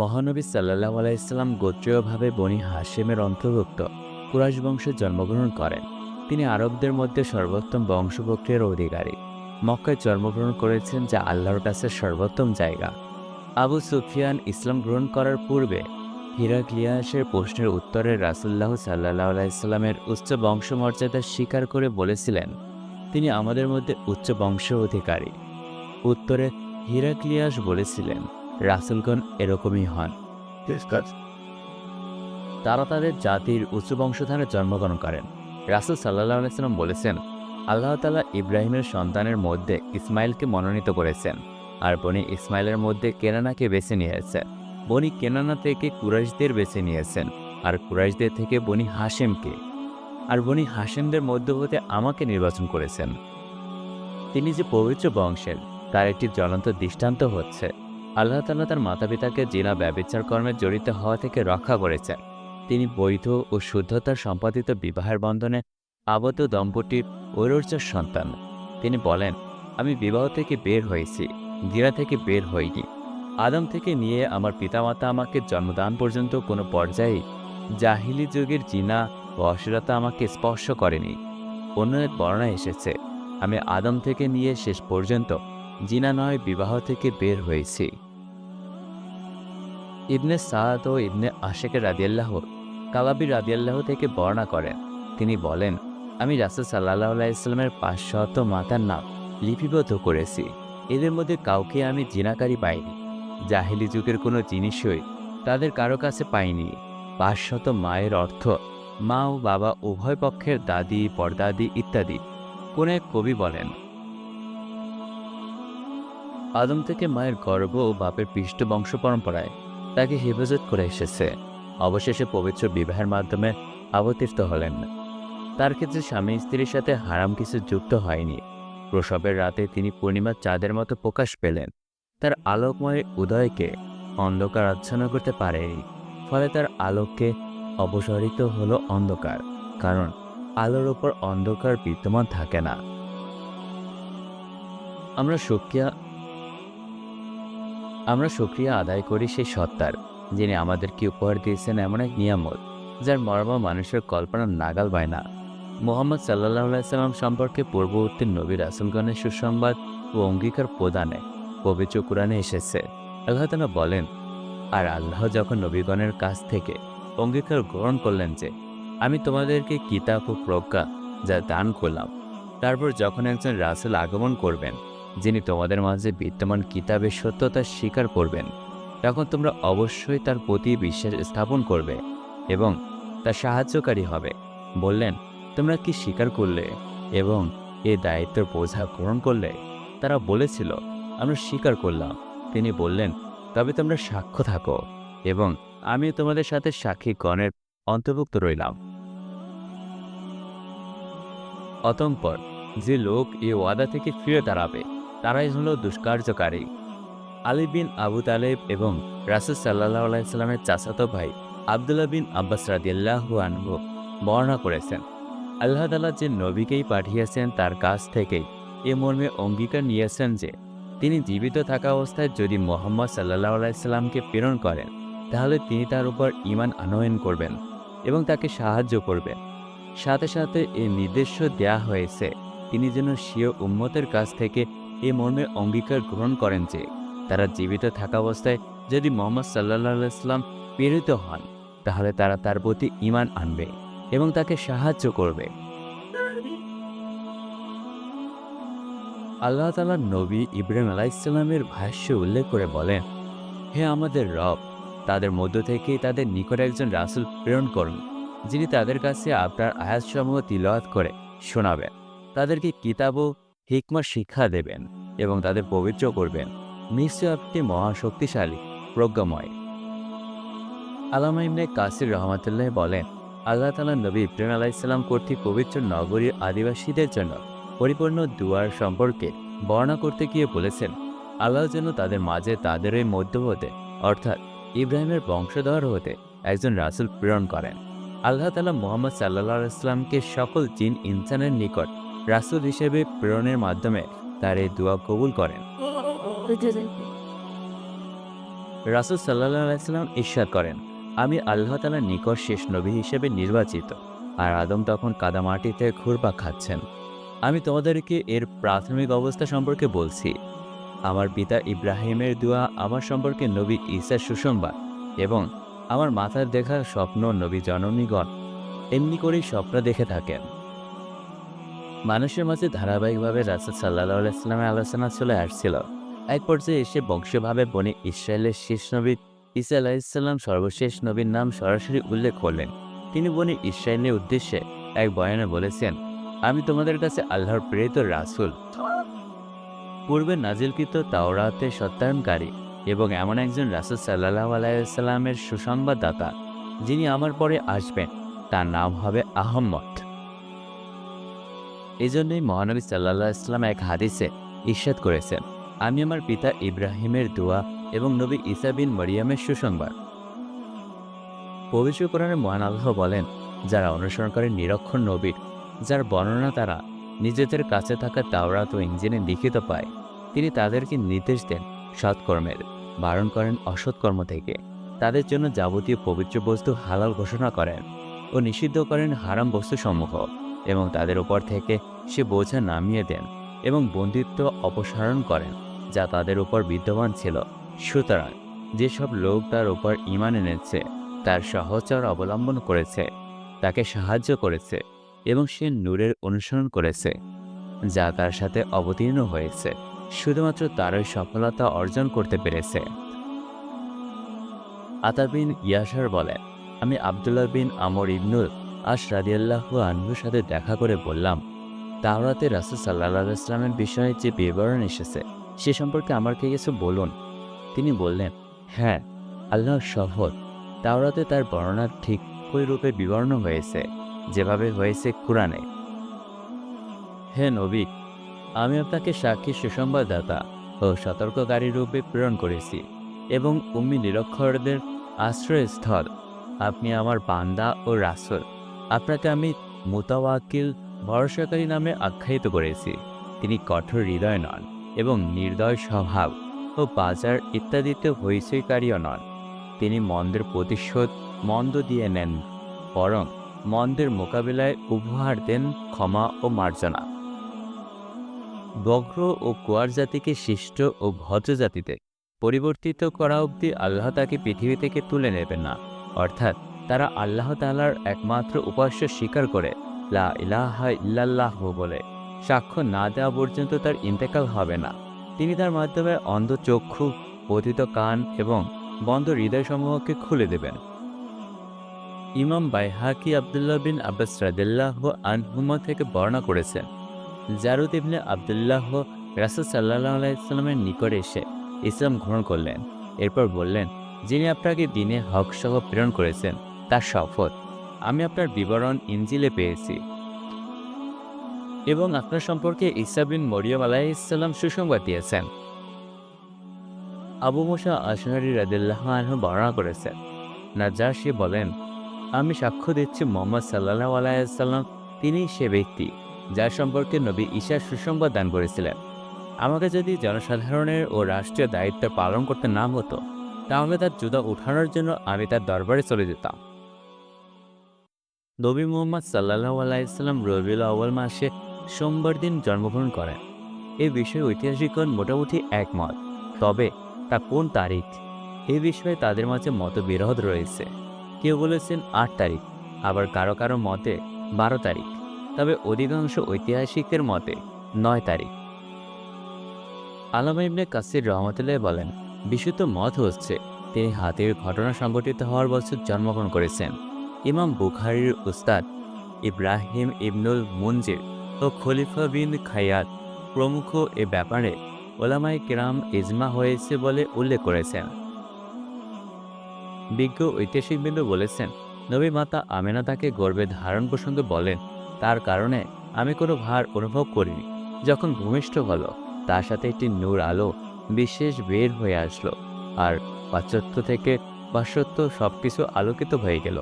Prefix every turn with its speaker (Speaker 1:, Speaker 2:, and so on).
Speaker 1: মহানবী সাল্লাহ আলাইসাল্লাম গোত্রীয়ভাবে বনি হাশেমের অন্তর্ভুক্ত। কুরাইশ বংশে জন্মগ্রহণ করেন। তিনি আরবদের মধ্যে সর্বোত্তম বংশবক্রিয়ার অধিকারী। মক্কায় জন্মগ্রহণ করেছেন যা আল্লাহর কাছে সর্বোত্তম জায়গা। আবু সুফিয়ান ইসলাম গ্রহণ করার পূর্বে হিরাক্লিয়াসের প্রশ্নের উত্তরে রাসুল্লাহ সাল্লাহ আলাইস্লামের উচ্চ বংশমর্যাদা স্বীকার করে বলেছিলেন, তিনি আমাদের মধ্যে উচ্চ বংশ অধিকারী। উত্তরে হিরাক্লিয়াস বলেছিলেন রাসুলগণ এরকমই হন। তারা তাদের জাতির উচ্চ বংশধারে জন্মগ্রহণ করেন। রাসুল সাল্লাহ আলাইসাল্লাম বলেছেন আল্লাহ তালা ইব্রাহিমের সন্তানের মধ্যে ইসমাইলকে মনোনীত করেছেন আর বনি ইসমাইলের মধ্যে কেনানাকে বেছে নিয়েছেন বনি কেনানা থেকে কুরাইশদের বেছে নিয়েছেন আর কুরাইশদের থেকে বনি হাশেমকে। আর বনি হাসেমদের মধ্য হতে আমাকে নির্বাচন করেছেন। তিনি যে পবিত্র বংশের তার একটি জ্বলন্ত দৃষ্টান্ত হচ্ছে। আল্লাহ তাল্লাহ তার মাতা পিতাকে জিনা ব্যবিচার কর্মে জড়িত হওয়া থেকে রক্ষা করেছেন। তিনি বৈধ ও শুদ্ধতার সম্পাদিত বিবাহের বন্ধনে আবদ্ধ দম্পতির ঐরর্যর সন্তান। তিনি বলেন, আমি বিবাহ থেকে বের হয়েছি, জিনা থেকে বের হইনি। আদম থেকে নিয়ে আমার পিতামাতা আমাকে জন্মদান পর্যন্ত কোনো পর্যায়ে জাহিলি যুগের জিনা ও অশ্লীলতা আমাকে স্পর্শ করেনি। অন্য এক বর্ণা এসেছে, আমি আদম থেকে নিয়ে শেষ পর্যন্ত জিনা নয়, বিবাহ থেকে বের হয়েছি। ইবনে সাদ ও ইবনে আশেকের রাদিয়াল্লাহ, কালাবি রাদিয়াল্লাহ থেকে বর্ণনা করেন। তিনি বলেন, আমি রাসুল সাল্লাহ আলাইস্লামের পাঁচশত মাতার নাম লিপিবদ্ধ করেছি। এদের মধ্যে কাউকে আমি জিনাকারী পাইনি। জাহিলি যুগের কোনো জিনিসই তাদের কারও কাছে পাইনি। পাঁচশত মায়ের অর্থ মা ও বাবা উভয় পক্ষের দাদি, পরদাদি ইত্যাদি। কোন এক কবি বলেন আদম থেকে মায়ের গর্ভ ও বাপের পৃষ্ঠ বংশ পরম্পরায় তাকে হেফাজত করে এসেছে। অবশেষে পবিত্র বিবাহের মাধ্যমে অবতীর্ত হলেন। তার ক্ষেত্রে স্বামী স্ত্রীর সাথে হারাম কিছু যুক্ত হয়নি। প্রসবের রাতে তিনি পূর্ণিমার চাঁদের মতো প্রকাশ পেলেন। তার আলোকময় উদয়কে অন্ধকার আচ্ছন্ন করতে পারেনি ফলে তার আলোককে অপসারিত হলো অন্ধকার, কারণ আলোর ওপর অন্ধকার বিদ্যমান থাকে না। আমরা সক্রিয়া আমরা সক্রিয়া আদায় করি সেই সত্তার, যিনি আমাদেরকে উপহার দিয়েছেন এমন এক নিয়ামত, যার মর্ম মানুষের কল্পনার নাগাল পায় না। মোহাম্মদ সাল্লাহ সাল্লাম সম্পর্কে পূর্ববর্তী নবীর রাসুলগণের সুসংবাদ ও অঙ্গীকার প্রদানে পবিত্র কোরআনে এসেছে। আল্লাহ তালা বলেন, আর আল্লাহ যখন নবীগণের কাছ থেকে অঙ্গীকার গ্রহণ করলেন যে, আমি তোমাদেরকে কিতাব ও প্রজ্ঞা যা দান করলাম, তারপর যখন একজন রাসেল আগমন করবেন যিনি তোমাদের মাঝে বিদ্যমান কিতাবের সত্যতা স্বীকার করবেন, তখন তোমরা অবশ্যই তার প্রতি বিশ্বাস স্থাপন করবে এবং তার সাহায্যকারী হবে। বললেন, তোমরা কি স্বীকার করলে এবং এ দায়িত্বের বোঝা গ্রহণ করলে? তারা বলেছিল, আমরা স্বীকার করলাম। তিনি বললেন, তবে তোমরা সাক্ষ্য থাকো এবং আমি তোমাদের সাথে সাক্ষী গণের অন্তর্ভুক্ত রইলাম। অতঃপর যে লোক এ ওয়াদা থেকে ফিরে দাঁড়াবে তারাই হল দুষ্কার্যকারী। আলী বিন আবু তালেব এবং রাসুল সাল্লাহ আলাইস্লামের চাচাতো ভাই আবদুল্লাহ বিন আব্বাস রাদিয়াল্লাহু আনহু বর্ণনা করেছেন। আল্লাহ তালা যে নবীকেই পাঠিয়েছেন তার কাছ থেকেই এ মর্মে অঙ্গীকার নিয়েছেন যে, তিনি জীবিত থাকা অবস্থায় যদি মোহাম্মদ সাল্লাহ আলাইস্লামকে প্রেরণ করেন, তাহলে তিনি তার উপর ইমান আনয়ন করবেন এবং তাকে সাহায্য করবেন। সাথে সাথে এ নির্দেশ দেয়া হয়েছে, তিনি যেন স্বীয় উম্মতের কাছ থেকে এ মর্মে অঙ্গীকার গ্রহণ করেন যে, তারা জীবিত থাকা অবস্থায় যদি মোহাম্মদ সাল্লাহ ইসলাম প্রেরিত হন, তাহলে তারা তার প্রতি ইমান আনবে এবং তাকে সাহায্য করবে। আল্লাহ তালার নবী ইব্রাহিম আলাইসাল্লামের ভাষ্য উল্লেখ করে বলেন, হে আমাদের রব, তাদের মধ্য থেকেই তাদের নিকট একজন রাসুল প্রেরণ করুন, যিনি তাদের কাছে আপনার আয়াতসমূহ তিলওয়াত করে শোনাবেন, তাদেরকে কিতাব ও হিকমা শিক্ষা দেবেন। এবং তাদের পবিত্র করবেন। নিশ্চয় আপনি মহাশক্তিশালী, প্রজ্ঞাময়। আলামা ইবনে কাসির রহমতুল্লাহ বলেন, আল্লাহ তালা নবী ইব্রাহিম আলাইসাল্লাম কর্তৃক পবিত্র নগরীর আদিবাসীদের জন্য পরিপূর্ণ দুয়ার সম্পর্কে বর্ণনা করতে গিয়ে বলেছেন, আল্লাহ যেন তাদের মাঝে তাদের এই মধ্যবতে অর্থাৎ ইব্রাহিমের বংশধর হতে একজন রাসুল প্রেরণ করেন। আল্লাহ তালা মোহাম্মদ সাল্লাহ ইসলামকে সকল জিন ইনসানের নিকট রাসুল হিসেবে প্রেরণের মাধ্যমে তার এই দোয়া কবুল করেন। রাসুল সাল্লাহ আলাইসাল্লাম ঈশ্বর করেন, আমি আল্লাহ তালার নিকট শেষ নবী হিসেবে নির্বাচিত, আর আদম তখন কাদামাটিতে ঘুরপাক খাচ্ছেন। আমি তোমাদেরকে এর প্রাথমিক অবস্থা সম্পর্কে বলছি। আমার পিতা ইব্রাহিমের দোয়া আমার সম্পর্কে নবী ঈসার সুসংবাদ এবং আমার মাথার দেখা স্বপ্ন নবী জননীগণ এমনি করেই স্বপ্ন দেখে থাকেন। মানুষের মাঝে ধারাবাহিকভাবে রাসুল সাল্লাহ আলাইস্লামের আলোচনা চলে আসছিল। এক পর্যায়ে এসে বংশভাবে বনে ইসরায়েলের শেষ নবী ঈসা আলাহিসাল্লাম সর্বশেষ নবীর নাম সরাসরি উল্লেখ করলেন। তিনি বনে ইসরায়েলের উদ্দেশ্যে এক বয়ানে বলেছেন, আমি তোমাদের কাছে আল্লাহর প্রেরিত রাসুল। পূর্বে নাজিলকৃত তাওরাতে সত্যায়নকারী এবং এমন একজন রাসুল সাল্লাহ আলাইসাল্লামের সুসংবাদদাতা, যিনি আমার পরে আসবেন। তার নাম হবে আহম্মদ। এই জন্যই মহানবী সাল্লাহ ইসলাম এক হাদিসে ঈর্ষাদ করেছেন, আমি আমার পিতা ইব্রাহিমের দোয়া এবং নবী ইসা বিন মরিয়ামের সুসংবাদ। পবিত্র কোরআনে মহান আল্লাহ বলেন, যারা অনুসরণ করে নিরক্ষর নবীর যার বর্ণনা তারা নিজেদের কাছে থাকা তাওরাত ও ইঞ্জিনে লিখিত পায়, তিনি তাদেরকে নির্দেশ দেন সৎকর্মের, বারণ করেন অসৎকর্ম থেকে, তাদের জন্য যাবতীয় পবিত্র বস্তু হালাল ঘোষণা করেন ও নিষিদ্ধ করেন হারাম বস্তুসমূহ। এবং তাদের উপর থেকে সে বোঝা নামিয়ে দেন এবং বন্দিত্ব অপসারণ করেন, যা তাদের উপর বিদ্যমান ছিল। সুতরাং যেসব লোক তার উপর ইমান এনেছে, তার সহচর অবলম্বন করেছে, তাকে সাহায্য করেছে এবং সে নূরের অনুসরণ করেছে, যা তার সাথে অবতীর্ণ হয়েছে, শুধুমাত্র তারই সফলতা অর্জন করতে পেরেছে। আতা বিন ইয়াসার বলেন আমি আবদুল্লাহ বিন আমর ইবনুল আশ রাদিয়াল্লাহ আনহুর সাথে দেখা করে বললাম, তাওরাতে রাসুল সাল্লাহ ইসলামের বিষয়ে যে বিবরণ এসেছে, সে সম্পর্কে আমাকে কিছু বলুন। তিনি বললেন হ্যাঁ আল্লাহ শপথ তাওরাতে তার বর্ণনা ঠিক ওই রূপে বিবর্ণ হয়েছে, যেভাবে হয়েছে কোরআনে। হে নবী, আমি আপনাকে সাক্ষী সুসংবাদদাতা ও সতর্ককারী রূপে প্রেরণ করেছি এবং উম্মি নিরক্ষরদের আশ্রয়স্থল। আপনি আমার বান্দা ও রাসুল। আপনাকে আমি মোতাওয়াকিল ভরসাকারী নামে আখ্যায়িত করেছি। তিনি কঠোর হৃদয় নন এবং নির্দয় স্বভাব ও বাজার ইত্যাদিতে হইচইকারীও নন। তিনি মন্দের প্রতিশোধ মন্দ দিয়ে নেন, বরং মন্দের মোকাবিলায় উপহার দেন ক্ষমা ও মার্জনা। বগ্র ও কুয়ার জাতিকে শিষ্ট ও ভদ্র জাতিতে পরিবর্তিত করা অবধি আল্লাহ তাকে পৃথিবী থেকে তুলে নেবেন না, অর্থাৎ তারা আল্লাহ তালার একমাত্র উপাস্য স্বীকার করে, লা ইলাহা ইল্লাল্লাহ বলে। সাক্ষ্য না দেওয়া পর্যন্ত তার ইন্তেকাল হবে না। তিনি তার মাধ্যমে অন্ধ চক্ষু, পতিত কান এবং বন্ধ হৃদয়সমূহকে খুলে দেবেন। ইমাম বাইহাকি আবদুল্লাহ বিন আব্বাস রাদিল্লাহ আনহুমা থেকে বর্ণনা করেছেন, জারুদ ইবনে আবদুল্লাহ রাসুল সাল্লাহ আলাইসাল্লামের নিকটে এসে ইসলাম গ্রহণ করলেন। এরপর বললেন, যিনি আপনাকে দিনে হক সহ প্রেরণ করেছেন তার শপথ। আমি আপনার বিবরণ ইঞ্জিলে পেয়েছি। এবং আপনার সম্পর্কে ইসা বিন মরিয়ম আলাইসাল্লাম সুসংবাদ দিয়েছেন। আবু মুসা আশহারি রাদিল্লাহ আনহু বর্ণনা করেছেন নাজার সে বলেন, আমি সাক্ষ্য দিচ্ছি মোহাম্মদ সাল্লাহ আলাইসাল্লাম তিনি সে ব্যক্তি, যার সম্পর্কে নবী ঈশার সুসংবাদ দান করেছিলেন। আমাকে যদি জনসাধারণের ও রাষ্ট্রীয় দায়িত্ব পালন করতে না হতো, তাহলে তার জুদা উঠানোর জন্য আমি তার দরবারে চলে যেতাম। নবী মোহাম্মদ সাল্লাহ আলাইসাল্লাম রবিউল আউ্বাল মাসে সোমবার দিন জন্মগ্রহণ করেন। এই বিষয়ে ঐতিহাসিকগণ মোটামুটি একমত। তবে তা কোন তারিখ? এ বিষয়ে তাদের মাঝে মতবিরোধ রয়েছে। কেউ বলেছেন আট তারিখ, আবার কারও কারও মতে বারো তারিখ। তবে অধিকাংশ ঐতিহাসিকের মতে নয় তারিখ। আলামা ইবনে কাসির রহমতুল্লাহ বলেন, বিশুদ্ধ মত হচ্ছে তিনি হাতির ঘটনা সংঘটিত হওয়ার বছর জন্মগ্রহণ করেছেন। ইমাম বুখারির উস্তাদ ইব্রাহিম ইবনুল মুনজির ও খলিফা বিন খায়াত প্রমুখ এ ব্যাপারে ওলামাই কিরাম ইজমা হয়েছে বলে উল্লেখ করেছেন বিজ্ঞ ঐতিহাসিকবৃন্দ বলেছেন, নবী মাতা আমেনা তাকে গর্বে ধারণ প্রসঙ্গে বলেন, তার কারণে আমি কোনো ভার অনুভব করিনি। যখন ভূমিষ্ঠ হলো, তার সাথে একটি নূর আলো বিশেষ বের হয়ে আসলো, আর পাশ্চাত্য থেকে পাশ্চাত্য সব কিছু আলোকিত হয়ে গেল।